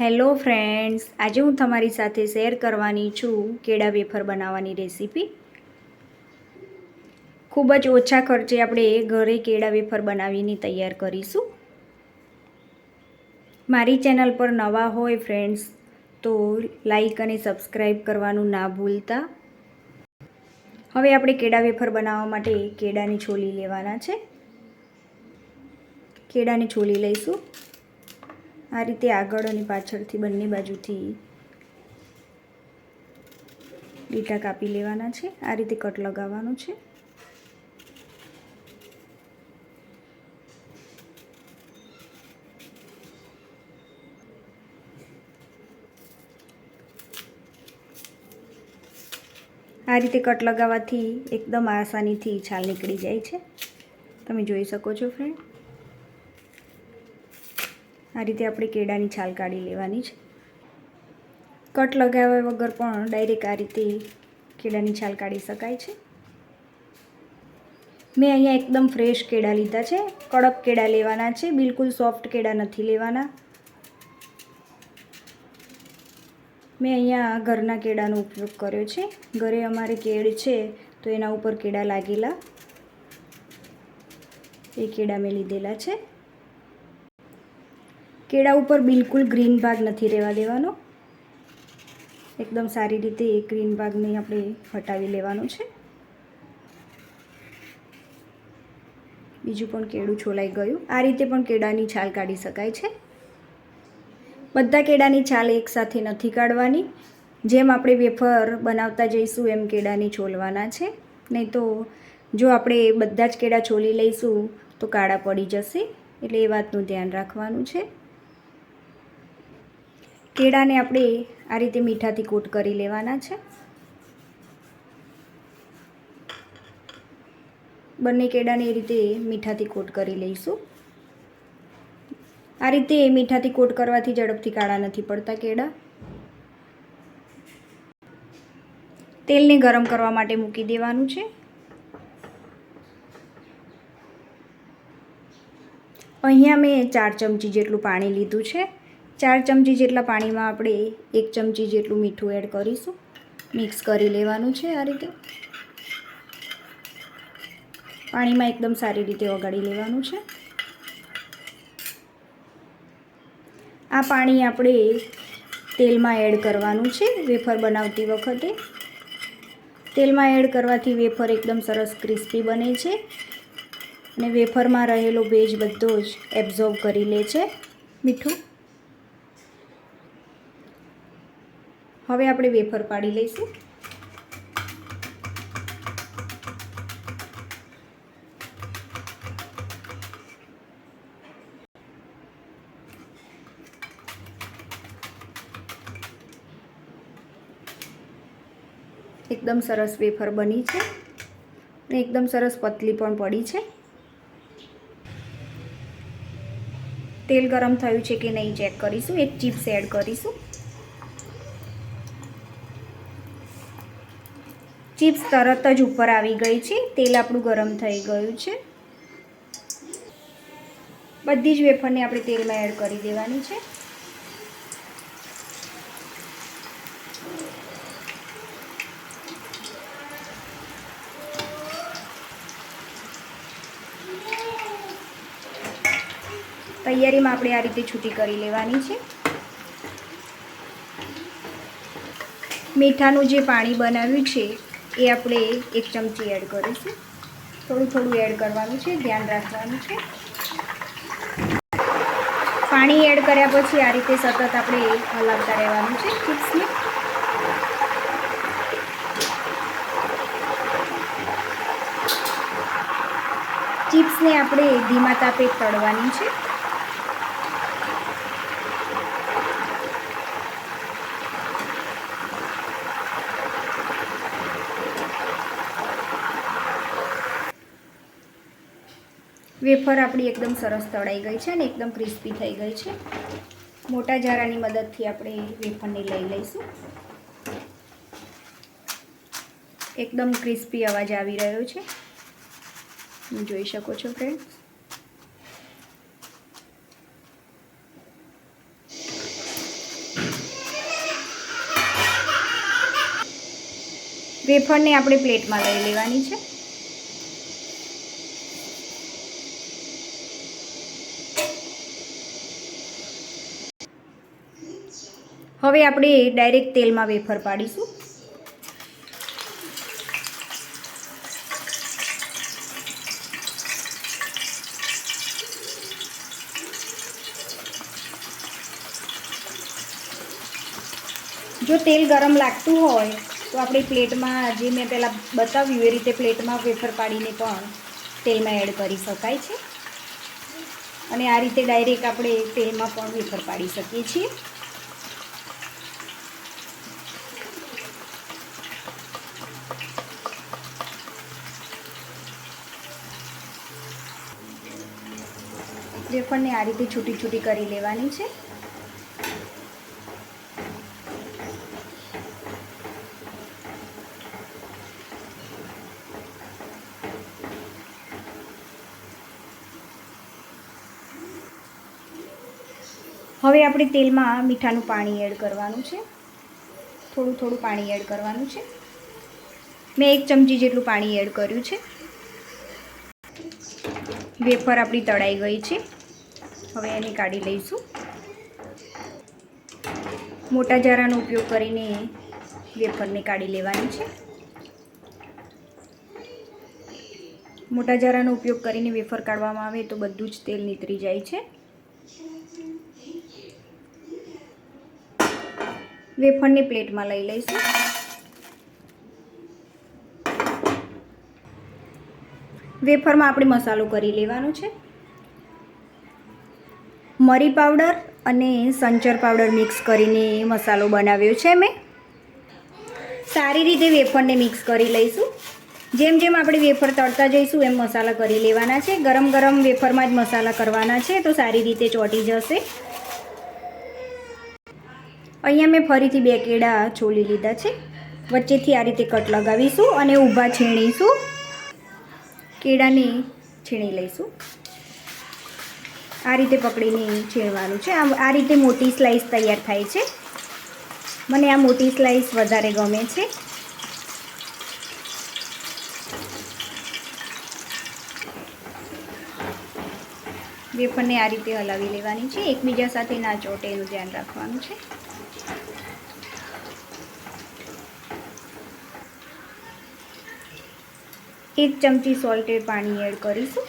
Hello friends, આજે હું તમારી સાથે શેર કરવાની છું કેળા વેફર બનાવવાની રેસીપી. ખૂબ જ ઓછા ખર્ચે આપણે ઘરે કેળા વેફર બનાવીને તૈયાર કરીશું. મારી ચેનલ પર નવા હોય ફ્રેન્ડ્સ, તો લાઈક અને સબસ્ક્રાઈબ કરવાનું ના ભૂલતા. હવે આપણે કેળા વેફર બનાવવા માટે કેળાની છોલી લેવાના છે. કેળાની છોલી લઈશું. આ રીતે આગળ અને પાછળથી બંને બાજુથી લીટા કાપી લેવાના છે. આ રીતે કટ લગાવવાનું છે. આ રીતે કટ લગાવવાથી એકદમ આસાનીથી છાલ નીકળી જાય છે. તમે જોઈ શકો છો ફ્રેન્ડ આ રીતે આપણે કેળાની છાલ કાઢી લેવાની છે. કટ લગાવ્યા વગર પણ ડાયરેક્ટ આ રીતે કેળાની છાલ કાઢી શકાય છે. મેં અહીંયા એકદમ ફ્રેશ કેળા લીધા છે. કડક કેળા લેવાના છે. બિલકુલ સોફ્ટ કેળા નથી લેવાના. મેં અહીંયા ઘરના કેળાનો ઉપયોગ કર્યો છે. ઘરે અમારે કેળ છે, તો એના ઉપર કેળા લાગેલા. એ કેળા મેં લીધેલા છે. કેળા ઉપર બિલકુલ ગ્રીન ભાગ નથી રહેવા દેવાનો. એકદમ સારી રીતે એ ગ્રીન ભાગને આપણે હટાવી લેવાનું છે. બીજું પણ કેળું છોલાઈ ગયું. આ રીતે પણ કેળાની છાલ કાઢી શકાય છે. બધા કેળાની છાલ એકસાથે નથી કાઢવાની. જેમ આપણે વેફર બનાવતા જઈશું, એમ કેળાની છોલવાના છે. નહીં તો જો આપણે બધા જ કેળા છોલી લઈશું, તો કાળા પડી જશે. એટલે એ વાતનું ધ્યાન રાખવાનું છે. કેળાને આપણે આ રીતે મીઠાથી કોટ કરી લેવાના છે. બંને કેળાને એ રીતે મીઠાથી કોટ કરી લઈશું. આ રીતે મીઠાથી કોટ કરવાથી ઝડપથી કાળા નથી પડતા કેળા. તેલને ગરમ કરવા માટે મૂકી દેવાનું છે. અહીંયા મેં ચાર ચમચી જેટલું પાણી લીધું છે. ચાર ચમચી જેટલા પાણીમાં આપણે એક ચમચી જેટલું મીઠું એડ કરીશું. મિક્સ કરી લેવાનું છે આ રીતે. પાણીમાં એકદમ સારી રીતે વગાડી લેવાનું છે. આ પાણી આપણે તેલમાં એડ કરવાનું છે વેફર બનાવતી વખતે. તેલમાં એડ કરવાથી વેફર એકદમ સરસ ક્રિસ્પી બને છે અને વેફરમાં રહેલો ભેજ બધો જ એબ્ઝોર્બ કરી લે છે મીઠું. હવે આપણે વેફર પાડી લઈશું. એકદમ સરસ વેફર બની છે અને એકદમ સરસ પતલી પણ પડી છે. તેલ ગરમ થયું છે કે નહીં ચેક કરીશું, એક ચિપ્સ એડ કરીશું. ચિપ્સ તરત જ ઉપર આવી ગઈ છે. તેલ આપણું ગરમ થઈ ગયું છે. બધી જ વેફરને આપણે તેલમાં એડ કરી દેવાની છે. તૈયારીમાં આપણે આ રીતે છૂટી કરી લેવાની છે. મીઠાનું જે પાણી બનાવ્યું છે એ આપણે એક ચમચી એડ કરીશું થોડું થોડું એડ કરવાનું છે, ધ્યાન રાખવાનું છે. પાણી એડ કર્યા પછી આ રીતે સતત આપણે હલાવતા રહેવાનું છે, ચિપ્સને. ચિપ્સને આપણે ધીમા તાપે તળવાની છે. વેફર આપણી એકદમ સરસ તળાઈ ગઈ છે અને એકદમ ક્રિસ્પી થઈ ગઈ છે. મોટા જારાની મદદથી આપણે વેફરને લઈ લઈશું. એકદમ ક્રિસ્પી અવાજ આવી રહ્યો છે. જોઈ શકો છો ફ્રેન્ડ વેફરને આપણે પ્લેટમાં લઈ લેવાની છે. હવે આપણે ડાયરેક્ટ તેલમાં વેફર પાડીશું. જો તેલ ગરમ લાગતું હોય, તો આપણે પ્લેટમાં જે મેં પહેલાં બતાવ્યું એ રીતે પ્લેટમાં વેફર પાડીને પણ તેલમાં એડ કરી શકાય છે. અને આ રીતે ડાયરેક્ટ આપણે તેલમાં પણ વેફર પાડી શકીએ છીએ. વેફરને આ રીતે છૂટી છૂટી કરી લેવાની છે. હવે આપણે તેલમાં મીઠાનું પાણી એડ કરવાનું છે. થોડું થોડું પાણી એડ કરવાનું છે. મેં એક ચમચી જેટલું પાણી એડ કર્યું છે. વેફર આપણી તળાઈ ગઈ છે. હવે એને કાઢી લઈશું. મોટા જારાનો ઉપયોગ કરીને વેફરને કાઢી લેવાની છે. મોટા જારાનો ઉપયોગ કરીને વેફર કાઢવામાં આવે તો બધું જ તેલ નીતરી જાય છે. વેફરને પ્લેટમાં લઈ લઈશું. વેફરમાં આપણે મસાલો કરી લેવાનો છે. મરી પાવડર અને સંચર પાવડર મિક્સ કરીને મસાલો બનાવ્યો છે મેં. સારી રીતે વેફરને મિક્સ કરી લઈશું. જેમ જેમ આપણે વેફર તળતા જઈશું એમ મસાલા કરી લેવાના છે. ગરમ ગરમ વેફરમાં જ મસાલા કરવાના છે તો સારી રીતે ચોંટી જશે. અહીંયા મેં ફરીથી બે કેળા છોલી લીધા છે. વચ્ચેથી આ રીતે કટ લગાવીશું અને ઊભા છીણીશું. કેળાને છીણી લઈશું. આ રીતે પકડીને છીણવાનું છે. આમ આ રીતે મોટી સ્લાઈસ તૈયાર થાય છે. મને આ મોટી સ્લાઈસ વધારે ગમે છે. વેફરને આ રીતે હલાવી લેવાની છે. એકબીજા સાથે ના ચોટે એનું ધ્યાન રાખવાનું છે. એક ચમચી સોલ્ટેડ પાણી એડ કરીશું.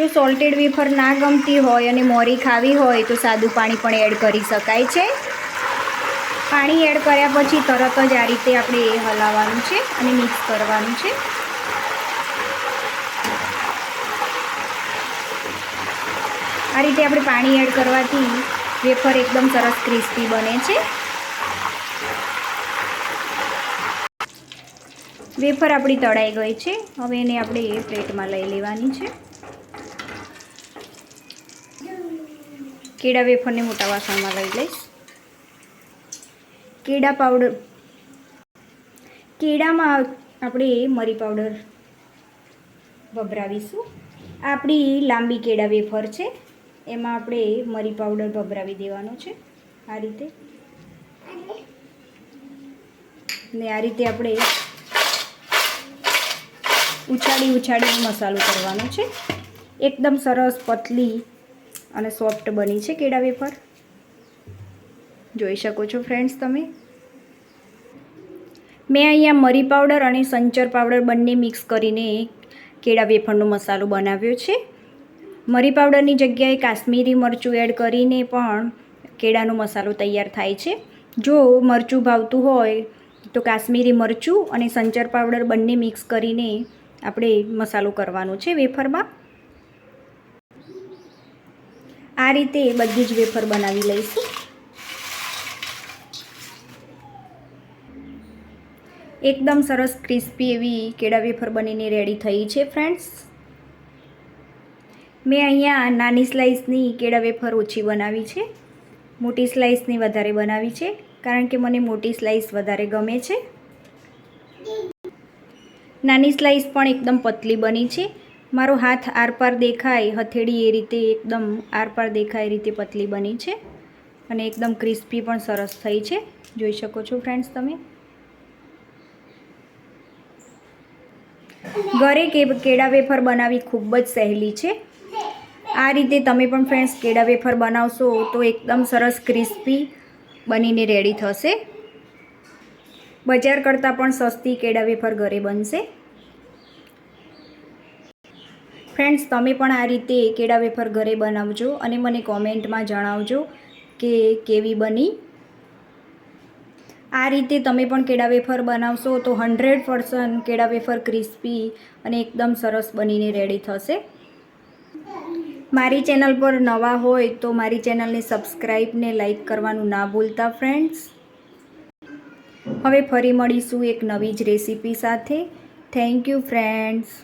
જો સોલ્ટેડ વેફર ના ગમતી હોય અને મોરી ખાવી હોય તો સાદું પાણી પણ એડ કરી શકાય છે. પાણી એડ કર્યા પછી તરત જ આ રીતે આપણે એ હલાવવાનું છે અને મિક્સ કરવાનું છે. આ રીતે આપણે પાણી એડ કરવાથી વેફર એકદમ સરસ ક્રિસ્પી બને છે. વેફર આપણી તળાઈ ગઈ છે. હવે એને આપણે એ પ્લેટમાં લઈ લેવાની છે. કેળા વેફરને મોટા વાસણમાં લઈ લઈશ. કેળા પાવડર. કેળામાં આપણે મરી પાવડર ભભરાવીશું. આપણી લાંબી કેળા વેફર છે. એમાં આપણે મરી પાવડર ભભરાવી દેવાનો છે. આ રીતે. ને આ રીતે આપણે ઉછાળી ઉછાળીને મસાલો કરવાનો છે. એકદમ સરસ, પતલી અને સોફ્ટ બની છે કેળા વેફર. જોઈ શકો છો ફ્રેન્ડ્સ તમે. મેં અહીંયા મરી પાવડર અને સંચર પાવડર બંને મિક્સ કરીને કેળા વેફરનો મસાલો બનાવ્યો છે. મરી પાવડરની જગ્યાએ કાશ્મીરી મરચું એડ કરીને પણ કેળાનો મસાલો તૈયાર થાય છે. જો મરચું ભાવતું હોય તો કાશ્મીરી મરચું અને સંચર પાવડર બંને મિક્સ કરીને આપણે મસાલો કરવાનો છે વેફરમાં. આ રીતે બધી જ વેફર બનાવી લઈશું. એકદમ સરસ ક્રિસ્પી એવી કેળા વેફર બનીને રેડી થઈ છે ફ્રેન્ડ્સ મેં અહીંયા નાની સ્લાઇસની કેળા વેફર ઓછી બનાવી છે. મોટી સ્લાઇસની વધારે બનાવી છે, કારણ કે મને મોટી સ્લાઇસ વધારે ગમે છે. નાની સ્લાઇસ પણ એકદમ પતલી બની છે. મારો હાથ આરપાર દેખાય, હથેળી એ રીતે એકદમ આરપાર દેખાય એ રીતે પતલી બની છે અને એકદમ ક્રિસ્પી પણ સરસ થઈ છે. જોઈ શકો છો ફ્રેન્ડ્સ તમે. ઘરે કે કેળા વેફર બનાવવી ખૂબ જ સહેલી છે. આ રીતે તમે પણ ફ્રેન્ડ્સ કેળા વેફર બનાવશો તો એકદમ સરસ ક્રિસ્પી બનીને રેડી થશે. બજાર કરતાં પણ સસ્તી કેળા વેફર ઘરે બનશે. ફ્રેન્ડ્સ તમે પણ આ રીતે કેળા વેફર ઘરે બનાવજો અને મને કોમેન્ટમાં જણાવજો કે કેવી બની. આ રીતે તમે પણ કેળા વેફર બનાવશો તો હંડ્રેડ પર્સન્ટ કેળા વેફર ક્રિસ્પી અને એકદમ સરસ બનીને રેડી થશે. મારી ચેનલ પર નવા હોય તો મારી ચેનલને સબસ્ક્રાઈબ ને લાઈક કરવાનું ના ભૂલતા ફ્રેન્ડ્સ હવે ફરી મળીશું એક નવી જ રેસીપી સાથે. Thank you friends